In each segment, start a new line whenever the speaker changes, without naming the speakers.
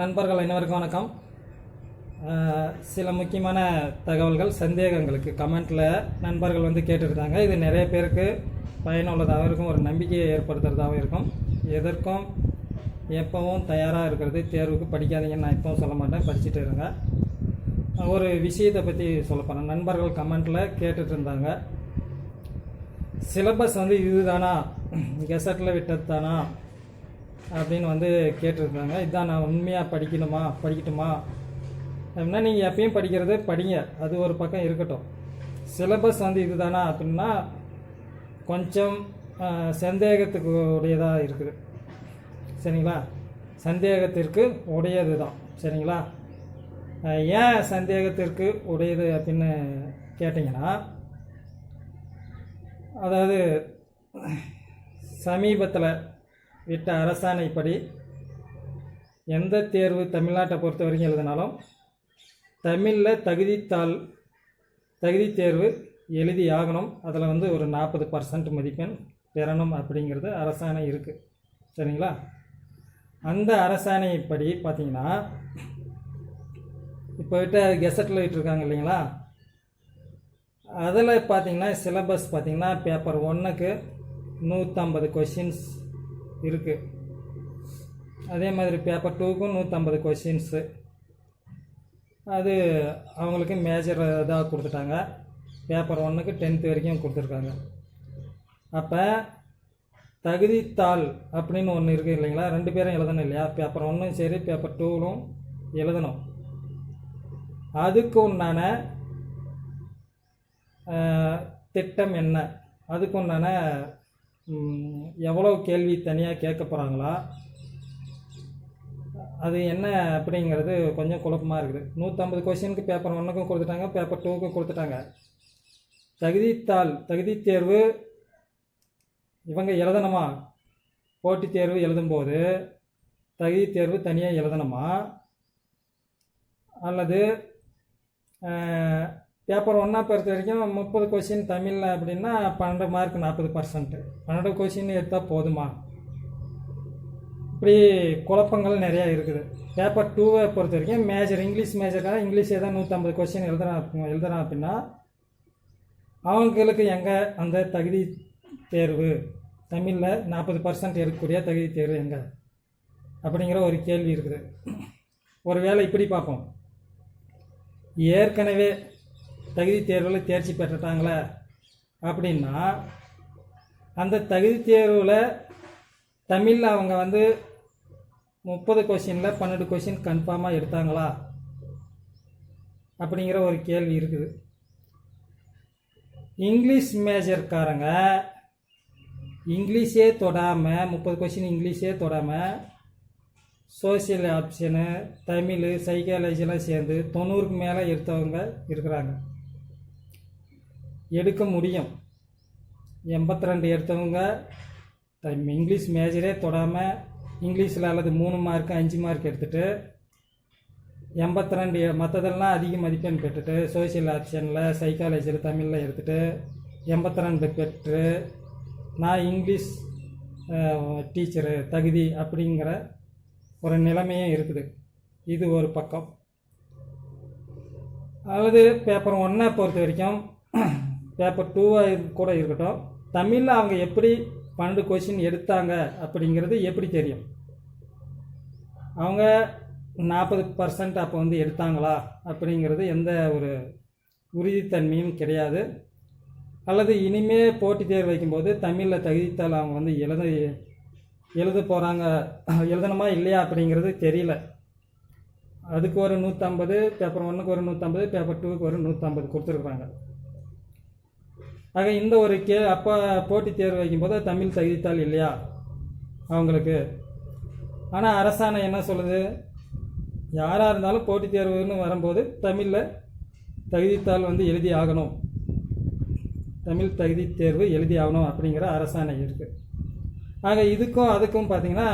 நண்பர்கள் அனைவருக்கும் வணக்கம். சில முக்கியமான தகவல்கள் சந்தேகங்களுக்கு கமெண்ட்டில் நண்பர்கள் வந்து கேட்டிருந்தாங்க இது நிறைய பேருக்கு பயனுள்ளதாகவும் இருக்கும் ஒரு நம்பிக்கையை ஏற்படுத்துறதாகவும் இருக்கும். எதற்கும் எப்பவும் தயாராக இருக்கிறது தேர்வுக்கு படிக்காதீங்கன்னு நான் எப்பவும் சொல்ல மாட்டேன் படிச்சுட்டு இருங்க. ஒரு விஷயத்தை பற்றி சொல்ல போகிறேன் நண்பர்கள் கமெண்ட்டில் கேட்டுட்டு இருந்தாங்க சிலபஸ் வந்து இதுதானா? கெசட்டில் விட்டது தானா அப்படின்னு வந்து கேட்டிருக்காங்க. இதுதான் நான் உண்மையாக படிக்கணுமா? படிக்கட்டுமா? அப்படின்னா நீங்கள் எப்பயும் படிக்கிறது படிங்க. அது ஒரு பக்கம் இருக்கட்டும். சிலபஸ் வந்து இதுதானா அப்படின்னா கொஞ்சம் சந்தேகத்துக்கு உடையதாக இருக்குது. சரிங்களா? சந்தேகத்திற்கு உடையது தான் சரிங்களா ஏன் சந்தேகத்திற்கு உடையது அப்படின்னு கேட்டிங்கன்னா அதாவது சமீபத்தில் விட்ட அரசாணைப்படி எந்த தேர்வு தமிழ்நாட்டை பொறுத்த வரைக்கும் எழுதினாலும் தமிழில் தகுதித்தாள் தகுதி தேர்வு எழுதி ஆகணும். அதில் வந்து ஒரு நாற்பது பர்சன்ட் மதிப்பெண் பெறணும் அப்படிங்கிறது அரசாணை இருக்குது சரிங்களா? அந்த அரசாணைப்படி பார்த்தீங்கன்னா இப்போ விட்ட கெசட்டில் விட்டுருக்காங்க இல்லைங்களா? அதில் பார்த்தீங்கன்னா சிலபஸ் பார்த்தீங்கன்னா பேப்பர் ஒன்றுக்கு நூற்றம்பது கொஷின்ஸ் இருக்குது அதே மாதிரி பேப்பர் டூக்கும் நூற்றம்பது கொஷின்ஸு அது அவங்களுக்கு மேஜர் இதாக கொடுத்துட்டாங்க. பேப்பர் ஒன்றுக்கு டென்த்து வரைக்கும் கொடுத்துருக்காங்க. அப்போ தகுதித்தாள் அப்படின்னு ஒன்று இருக்குது இல்லைங்களா? ரெண்டு பேரும் எழுதணும் இல்லையா? பேப்பர் ஒன்றும் சரி பேப்பர் டூவும் எழுதணும். அதுக்கு உண்டான திட்டம் என்ன? அதுக்கு உண்டான எவ்வளோ கேள்வி தனியாக கேட்க போகிறாங்களா அது என்ன அப்படிங்கிறது கொஞ்சம் குழப்பமாக இருக்குது. நூற்றம்பது கொஷினுக்கு பேப்பர் ஒன்றுக்கும் கொடுத்துட்டாங்க பேப்பர் டூக்கும் கொடுத்துட்டாங்க. தகுதித்தாள் தகுதி தேர்வு இவங்க எழுதணுமா? போட்டித் தேர்வு எழுதும்போது தகுதி தேர்வு தனியாக எழுதணுமா? அல்லது பேப்பர் ஒன்றா பொறுத்த வரைக்கும் முப்பது கொஷின் தமிழில் அப்படின்னா பன்னெண்டு மார்க் நாற்பது பர்சன்ட்டு பன்னெண்டு கொஷின் எடுத்தால் போதுமா? இப்படி குழப்பங்கள் நிறையா இருக்குது. பேப்பர் டூவை பொறுத்த வரைக்கும் மேஜர் இங்கிலீஷ் மேஜர்னால் இங்கிலீஷ் தான் நூற்றம்பது கொஷின் எழுதுறான் எழுதுறான் அப்படின்னா அவங்களுக்கு எங்கே அந்த தகுதி தேர்வு? தமிழில் நாற்பது பர்சன்ட் எடுக்கக்கூடிய தகுதி தேர்வு எங்கே? அப்படிங்கிற ஒரு கேள்வி இருக்குது. ஒரு வேலை இப்படி பார்ப்போம். ஏற்கனவே தகுதி தேர்வில் தேர்ச்சி பெற்றுட்டாங்களே அப்படின்னா அந்த தகுதி தேர்வில் தமிழில் அவங்க வந்து முப்பது கொஷினில் பன்னெண்டு கொஷின் கன்ஃபார்மாக எடுத்தாங்களா? அப்படிங்கிற ஒரு கேள்வி இருக்குது. இங்கிலீஷ் மேஜர்காரங்க இங்கிலீஷே தொடாமல் முப்பது கொஷின் இங்கிலீஷே தொடாமல் சோசியல் ஆப்ஷனு தமிழ் சைக்காலஜிலாம் சேர்ந்து தொண்ணூறுக்கு மேலே எடுத்தவங்க இருக்கிறாங்க. எடுக்க முடியும். எண்பத்தி ரெண்டு எடுத்தவங்க டைம் இங்கிலீஷ் மேஜரே தொடாமல் இங்கிலீஷில் அல்லது மூணு மார்க் அஞ்சு மார்க் எடுத்துகிட்டு எண்பத்தி ரெண்டு மற்றதெல்லாம் அதிக மதிப்பெண் பெற்றுட்டு சோசியல் ஆப்ஷனில் சைக்காலஜியில் தமிழில் எடுத்துகிட்டு எண்பத்தி ரெண்டு பெற்று நான் இங்கிலீஷ் டீச்சரு தகுதி அப்படிங்கிற ஒரு நிலைமையும் இருக்குது. இது ஒரு பக்கம். அதாவது பேப்பர் ஒன்றை பொறுத்த வரைக்கும் பேப்பர் டூவாக கூட இருக்கட்டும். தமிழில் அவங்க எப்படி பன்னெண்டு கொஷின் எடுத்தாங்க அப்படிங்கிறது எப்படி தெரியும்? அவங்க நாற்பது பர்சன்ட் அப்போ வந்து எடுத்தாங்களா? அப்படிங்கிறது எந்த ஒரு உறுதித்தன்மையும் கிடையாது. அல்லது இனிமே போட்டித் தேர்வு வைக்கும்போது தமிழில் தகுதித்தால் அவங்க வந்து எழுத எழுத போகிறாங்க எழுதணுமா இல்லையா அப்படிங்கிறது தெரியல. அதுக்கு ஒரு நூற்றம்பது பேப்பர் ஒன்றுக்கு ஒரு நூற்றம்பது பேப்பர் டூக்கு ஒரு நூற்றம்பது கொடுத்துருக்குறாங்க. ஆக இந்த ஒரு கே அப்போ போட்டித் தேர்வு வைக்கும்போது தமிழ் தகுதித்தாள் இல்லையா? அவங்களுக்கு. ஆனால் அரசாணை என்ன சொல்லுது? யாராக இருந்தாலும் போட்டித் தேர்வுன்னு வரும்போது தமிழில் தகுதித்தாள் வந்து எழுதி ஆகணும். தமிழ் தகுதி தேர்வு எழுதி ஆகணும் அப்படிங்கிற அரசாணை இருக்குது ஆக இதுக்கும் அதுக்கும் பார்த்தீங்கன்னா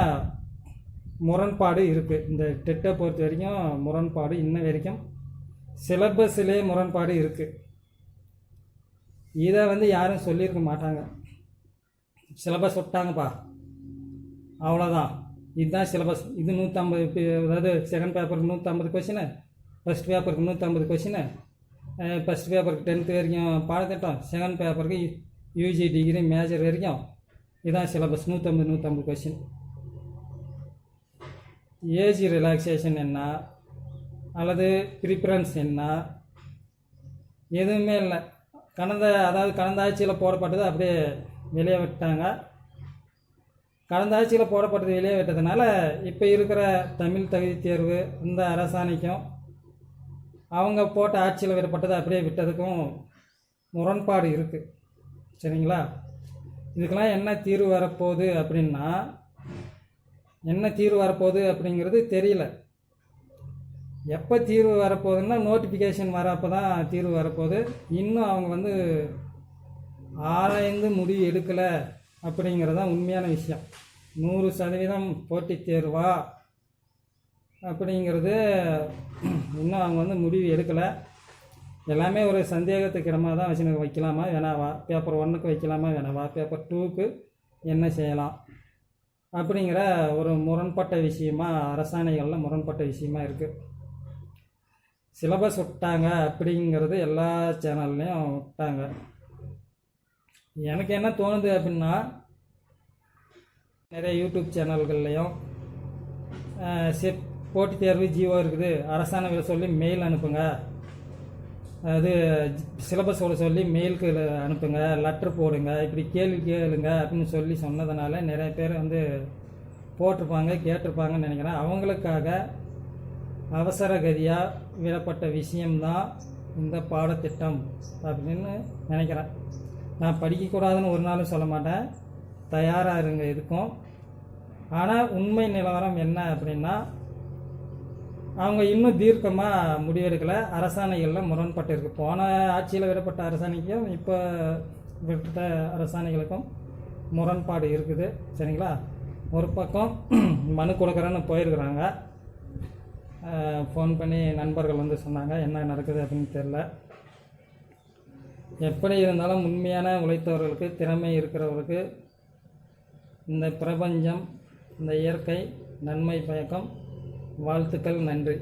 முரண்பாடு இருக்குது இந்த டெட்டை பொறுத்த வரைக்கும் முரண்பாடு இன்ன வரைக்கும் சிலபஸிலே முரண்பாடு இருக்குது இதை வந்து யாரும் சொல்லியிருக்க மாட்டாங்க. சிலபஸ் விட்டாங்கப்பா. அவ்வளோதான் இதுதான் சிலபஸ். இது நூற்றம்பது அதாவது செகண்ட் பேப்பருக்கு நூற்றம்பது கொஷினு ஃபஸ்ட் பேப்பருக்கு நூற்றம்பது கொஷினு ஃபஸ்ட் பேப்பருக்கு டென்த்து வரைக்கும் பாடத்திட்டம் செகண்ட் பேப்பருக்கு யூஜி டிகிரி மேஜர் வரைக்கும் இதான் சிலபஸ். நூற்றம்பது நூற்றம்பது கொஷின் ஏஜ் ரிலாக்ஸேஷன் என்ன? அல்லது ப்ரிஃபரன்ஸ் என்ன? எதுவுமே இல்லை. கடந்த அதாவது கடந்த ஆட்சியில் போடப்பட்டது அப்படியே வெளியே விட்டாங்க. கடந்த ஆட்சியில் போடப்பட்டது வெளியே விட்டதுனால இப்போ இருக்கிற தமிழ் தகுதி தேர்வு இந்த அரசாணைக்கும் அவங்க போட்ட ஆட்சியில் விடப்பட்டது அப்படியே விட்டதுக்கும் முரண்பாடு இருக்குது சரிங்களா? இதுக்கெல்லாம் என்ன தீர்வு வரப்போகுது அப்படின்னா என்ன தீர்வு வரப்போகுது அப்படிங்கிறது தெரியல. எப்போ தீர்வு வரப்போகுதுன்னா நோட்டிஃபிகேஷன் வரப்போ தான் தீர்வு வரப்போகுது. இன்னும் அவங்க வந்து ஆராய்ந்து முடிவு எடுக்கலை அப்படிங்கிறது தான் உண்மையான விஷயம். நூறு சதவீதம் போட்டித் தேர்வா அப்படிங்கிறது இன்னும் அவங்க வந்து முடிவு எடுக்கலை. எல்லாமே ஒரு சந்தேகத்துக்கிடமாக தான் வச்சு வைக்கலாமா? வேணாவா பேப்பர் ஒன்றுக்கு வைக்கலாமா? வேணாவா பேப்பர் டூக்கு என்ன செய்யலாம்? அப்படிங்கிற ஒரு முரண்பட்ட விஷயமா அரசாணைகளில் முரண்பட்ட விஷயமா இருக்குது சிலபஸ் விட்டாங்க அப்படிங்கிறது எல்லா சேனல்லையும் விட்டாங்க. எனக்கு என்ன தோணுது அப்படின்னா நிறைய யூடியூப் சேனல்கள்லையும் செட் போட்டித் தேர்வு ஜிஓ இருக்குது. அரசாணை சொல்லி மெயில் அனுப்புங்க. அது சிலபஸோட சொல்லி மெயிலுக்கு அனுப்புங்க. லெட்ரு போடுங்க. இப்படி கேள்வி கேளுங்க அப்படின்னு சொல்லி சொன்னதுனால நிறைய பேர் வந்து போட்டிருப்பாங்க கேட்டிருப்பாங்கன்னு நினைக்கிறேன். அவங்களுக்காக அவசர கதியாக விடப்பட்ட விஷயம்தான் இந்த பாடத்திட்டம் அப்படின்னு நினைக்கிறேன். நான் படிக்கக்கூடாதுன்னு ஒரு நாளும் சொல்ல மாட்டேன். தயாராக இருங்க இதுக்கும் ஆனால் உண்மை நிலவரம் என்ன அப்படின்னா அவங்க இன்னும் தீர்க்கமாக முடிவெடுக்கலை. அரசாணைகளில் முரண்பட்டு இருக்குது போன ஆட்சியில் விடப்பட்ட அரசாணைக்கும் இப்போ விட்ட அரசாணைகளுக்கும் முரண்பாடு இருக்குது. சரிங்களா? ஒரு பக்கம் மனு கொடுக்குறேன்னு போயிருக்கிறாங்க. ஃபோன் பண்ணி நண்பர்கள் வந்து சொன்னாங்க என்ன நடக்குது அப்படின்னு தெரில எப்படி இருந்தாலும் உண்மையான உழைத்தவர்களுக்கு திறமை இருக்கிறவர்களுக்கு இந்த பிரபஞ்சம் இந்த இயற்கை நன்மை பயக்கம். வாழ்த்துக்கள் நன்றி.